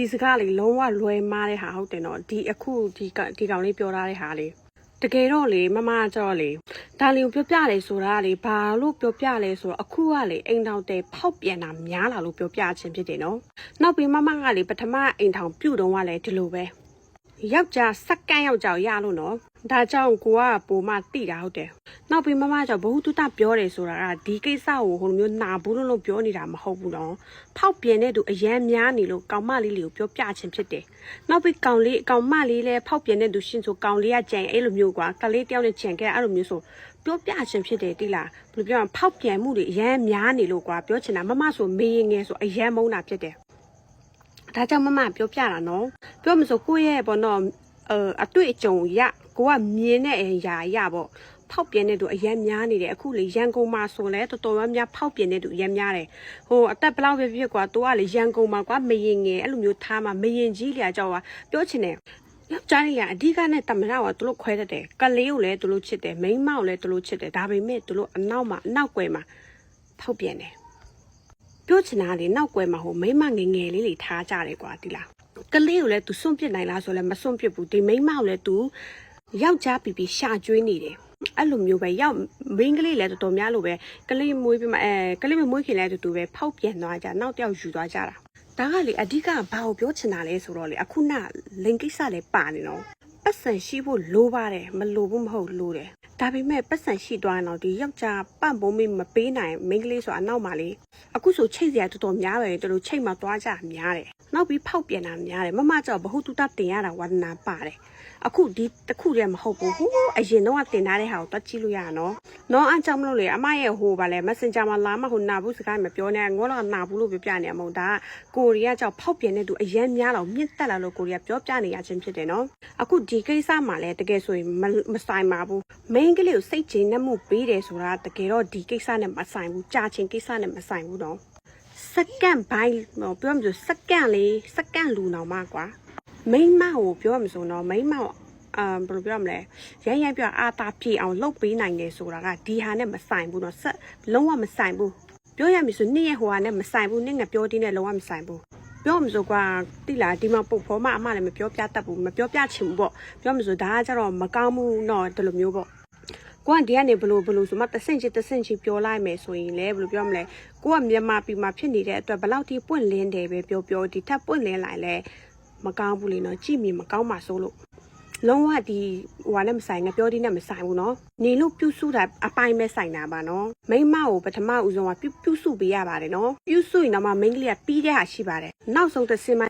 ဒီစကားလေးလုံးဝလွယ်မားတဲ့ဟာဟုတ်တယ်နော်ဒီအခုဒီကဒီကောင်လေးပြောထားတဲ့ဟာလေးတကယ်တော့လေမမကကြောက်လေဒါလေးကိုပြောပြတယ်ဆိုတာကလေဘာလို့ပြောပြလဲဆိုတော့အခုကလေအိမ်ထောင်တဲဖောက်ပြန်တာများလာလို့ပြောပြခြင်းဖြစ်တယ်နော်နောက်ပြီးမမကလေပထမအိမ်ထောင်ပြုတ်တော့ကလည်းဒီလိုပဲ ယောက်ျားစက္ကန့်ယောက်ျားရလို့နော်ဒါကြောင့်ကိုကပိုမတိတာဟုတ်တယ်နောက်ပြီးမမကြောင့်ဘ ഹു တုတပြောတယ်ဆိုတာကဒီကိစ္စကိုဟိုလိုမျိုးနာဘူးလို့လို့ပြောနေတာမဟုတ်ဘူးနော်ဖောက်ပြန်တဲ့သူအရန်များနေလို့ကောင်မလေးလေးကိုပြောပြခြင်းဖြစ်တယ်နောက်ပြီးကောင်လေးကောင်မလေးလည်းဖောက်ပြန်တဲ့သူရှင်ဆိုကောင်လေးကကြံအဲ့လိုမျိုးကွာကလေးတယောက်နဲ့ကြံခဲ့အဲ့လိုမျိုးဆိုပြောပြခြင်းဖြစ်တယ်တိလားဘယ်လိုပြောရမလဲဖောက်ပြန်မှုတွေအရန်များနေလို့ကွာပြောချင်တာမမဆိုမေးရင်ငယ်ဆိုအရန်မုန်းတာဖြစ်တယ်ဒါကြောင့်မမပြောပြတာနော် ပြောမစို့ကိုယ့်ရဲ့ပေါ့နော်အဲအတွေ့အကြုံရကိုကမြင်တဲ့အရာရပေါ့ဖောက်ပြန်တဲ့သူအရန်များနေတယ်အခုလေရန်ကုန်မှာဆိုလဲတော်တော်များများဖောက်ပြန်တဲ့သူအရန်များတယ်ဟိုအသက်ဘယ်လောက်ပဲဖြစ်ကွာသူကလေရန်ကုန်မှာကွာမရင်ငယ်အဲ့လိုမျိုးထားမှာမရင်ကြီးလျာကြောက်ကွာပြောချင်တယ်ယောက်ျားလေးကအဓိကနဲ့တမနာကသူတို့ခွဲတတ်တယ်ကလေးကိုလည်းသူတို့ချစ်တယ်မိန်းမကိုလည်းသူတို့ချစ်တယ်ဒါပေမဲ့သူတို့အနောက်မှာအနောက်ကွယ်မှာဖောက်ပြန်တယ်ပြောချင်တာလေနောက်ကွယ်မှာဟိုမိမငယ်ငယ်လေးလေးထားကြတယ်ကွာဒီလား ကလေးကိုလည်း तू စွန့်ပစ်နိုင်လားဆိုလည်းမစွန့်ပစ်ဘူးဒီမိမကိုလည်း तू ယောက်ျားပီပီရှာကျွေးနေတယ်အဲ့လိုမျိုးပဲရောက်မိန်းကလေးလည်းတော်တော်များလို့ပဲကလေးမွေးပြီးမှအဲကလေးမမွေးခင်လည်းတူတူပဲဖောက်ပြန်သွားကြနောက်တစ်ယောက်ယူသွားကြတာဒါကလေအဓိကဘာကိုပြောချင်တာလဲဆိုတော့လေအခုနလိန်ကိစ္စလည်းပါနေတော့ပတ်စံရှိဖို့လိုပါတယ်မလိုဘူးမဟုတ်လိုတယ် ဒါပေမဲ့ပတ်စံရှိသွားရင်တော့ဒီယောက်ျားပန့်ပုံးမမပေးနိုင်မိန်းကလေးဆိုအနောက်မှာလေအခုဆိုချိတ်စရာတော်တော်များပဲတို့ချိတ်မှသွားကြများတယ်နောက်ပြီးဖောက်ပြန်တာများတယ်မမကြောက်ဘ ഹു တုတတင်ရတာဝါဒနာပါတယ်အခုဒီတစ်ခုတည်းမဟုတ်ဘူးဟိုအရင်တော့တင်ထားတဲ့ဟာကိုတွက်ကြည့်လို့ရနော်နော်အကြောင်းမလို့လေအမရဲ့ဟိုဗာလဲ Messenger မှာလာမှဟိုနာဘူးစကားမပြောနဲ့ငေါတော့နာဘူးလို့ပြောပြနေမှာမဟုတ်ဒါကကိုရီးယားကြောင့်ဖောက်ပြန်တဲ့သူအရန်များတော့မြင့်တက်လာလို့ကိုရီးယားပြောပြနေရခြင်းဖြစ်တယ်နော်အခုဒီကိစ္စမှာလဲတကယ်ဆိုရင်မမဆိုင်ပါဘူးmain ကလေးကိုစိတ်ချနှက်မှုပေးတယ်ဆိုတာတကယ်တော့ဒီကိစ္စနဲ့မဆိုင်ဘူးကြာချင်းကိစ္စနဲ့မဆိုင်ဘူးနော် စက္ကန့်ပိုင်းဟိုပြောမှဆိုစက္ကန့်လေးစက္ကန့်လူနောင်မကွာမိမကိုပြောမှဆိုတော့မိမကိုအာဘယ်လိုပြောမလဲရိုင်းရိုင်းပြောအာတာပြေအောင်လှုပ်ပေးနိုင်တယ်ဆိုတာကဒီဟာနဲ့မဆိုင်ဘူးเนาะဆက်လုံးဝမဆိုင်ဘူးပြောရမည်ဆိုနေ့ရဲ့ဟိုဟာနဲ့မဆိုင်ဘူးနေ့ငါပြောတင်းနဲ့လုံးဝမဆိုင်ဘူးပြောမှဆိုကွာတိလာဒီမှာပုတ်ဖော်မအမလည်းမပြောပြတတ်ဘူးမပြောပြချင်ဘူးပေါ့ပြောမှဆိုဒါကကြတော့မကောင်းဘူးเนาะဒီလိုမျိုးပေါ့ ကိုကဒီကနေဘလို့ဘလို့ဆိုမှတဆင့်ချစ်တဆင့်ချစ်ပြောလိုက်မယ်ဆိုရင်လည်းဘယ်လိုပြောမလဲကိုကမြန်မာပြည်မှာဖြစ်နေတဲ့အတွက်ဘယ်လောက်ထိပွင့်လင်းတယ်ပဲပြောပြောဒီထက်ပွင့်လင်းလိုက်လဲမကောင်းဘူးလေနော်ကြည့်မြင်မကောင်းပါဆိုလို့လုံးဝဒီဟိုဟာနဲ့မဆိုင်နဲ့ပြောဒီနဲ့မဆိုင်ဘူးနော်နေလို့ပြုစုတာအပိုင်းပဲဆိုင်တာပါနော်မိန်းမကိုပထမဦးဆုံးကပြုပြုစုပေးရပါတယ်နော်ပြုစုရင်တော့မှမိန်းကလေးကပြီးတဲ့ဟာရှိပါတယ်နောက်ဆုံးတစ်ဆင့်မှ